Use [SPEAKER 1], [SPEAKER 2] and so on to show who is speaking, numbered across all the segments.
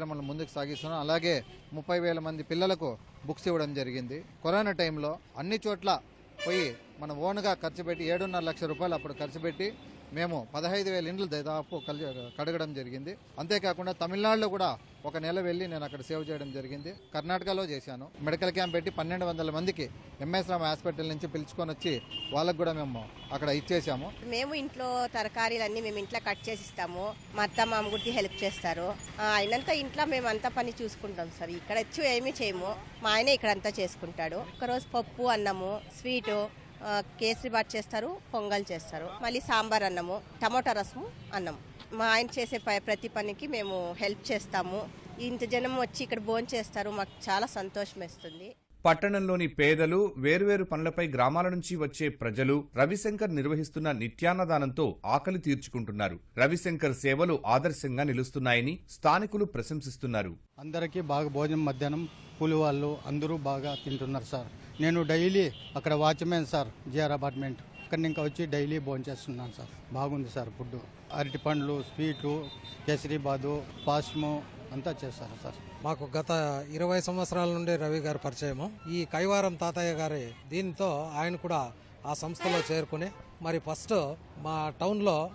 [SPEAKER 1] కార్యక్రమాలను ముందుకు సాగిస్తున్నాం. అలాగే ముప్పై వేల మంది పిల్లలకు బుక్స్ ఇవ్వడం జరిగింది. కరోనా టైంలో అన్ని చోట్ల పోయి మనం ఓన్గా ఖర్చు పెట్టి ఏడున్నర లక్షల రూపాయలు అప్పుడు ఖర్చు పెట్టి మేము పదహైదు వేల ఇండ్లు దాదాపు కలి కడగడం జరిగింది. అంతేకాకుండా తమిళనాడులో కూడా ఒక నెల వెళ్ళి నేను అక్కడ సేవ్ చేయడం జరిగింది. కర్ణాటకలో చేశాను. మెడికల్ క్యాంప్ పెట్టి పన్నెండు వందల మందికి ఎంఎస్ రామ్ హాస్పిటల్ నుంచి పిలుచుకొని వచ్చి వాళ్ళకు కూడా మేము అక్కడ ఇచ్చేసాము
[SPEAKER 2] మేము ఇంట్లో తరకారీలన్నీ మేము ఇంట్లో కట్ చేసి ఇస్తాము. మా అత్త మామ గురించి హెల్ప్ చేస్తారు. ఆ, అయినంత ఇంట్లో మేము అంతా పని చూసుకుంటాం సార్. ఇక్కడ వచ్చి ఏమీ చేయము. మా ఆయన ఇక్కడ అంతా చేసుకుంటాడు. ఒకరోజు పప్పు అన్నము స్వీటు కేసరి బాత్ చేస్తారు పొంగల్ చేస్తారు. మళ్ళీ సాంబార్ అన్నము టమోటా రసము అన్నం. మా ఆయన చేసే ప- ప్రతి పనికి మేము హెల్ప్ చేస్తాము. ఇంత జనం వచ్చి ఇక్కడ భోజనం చేస్తారు మాకు చాలా సంతోషం వేస్తుంది.
[SPEAKER 3] పట్టణంలోని పేదలు వేర్వేరు పనులపై గ్రామాల నుంచి వచ్చే ప్రజలు రవిశంకర్ నిర్వహిస్తున్న నిత్యాన్నదానంతో ఆకలి తీర్చుకుంటున్నారు. రవిశంకర్ సేవలు ఆదర్శంగా నిలుస్తున్నాయని స్థానికులు ప్రశంసిస్తున్నారు.
[SPEAKER 4] అందరికీ బాగా భోజనం మధ్యాహ్నం కూలి వాళ్ళు అందరూ బాగా తింటున్నారు సార్. నేను డైలీ అక్కడ వాచ్మెన్ సార్ జిఆర్ అపార్ట్మెంట్. అక్కడ ఇంకా వచ్చి డైలీ భోంచేస్తున్నాను సార్. బాగుంది సార్ ఫుడ్ అరటి పండ్లు స్వీట్లు కేసరీబాదు పాస్ము అంతా చేస్తారు సార్.
[SPEAKER 5] మాకు గత ఇరవై సంవత్సరాల నుండి రవి గారి పరిచయము. ఈ కైవారం తాతయ్య గారి దీంతో ఆయన కూడా ఆ సంస్థలో చేరుకుని మరి ఫస్ట్ మా టౌన్లో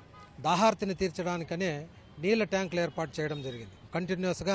[SPEAKER 5] దాహార్తిని తీర్చడానికనే నీళ్ళ ట్యాంకులు ఏర్పాటు చేయడం జరిగింది. కంటిన్యూస్గా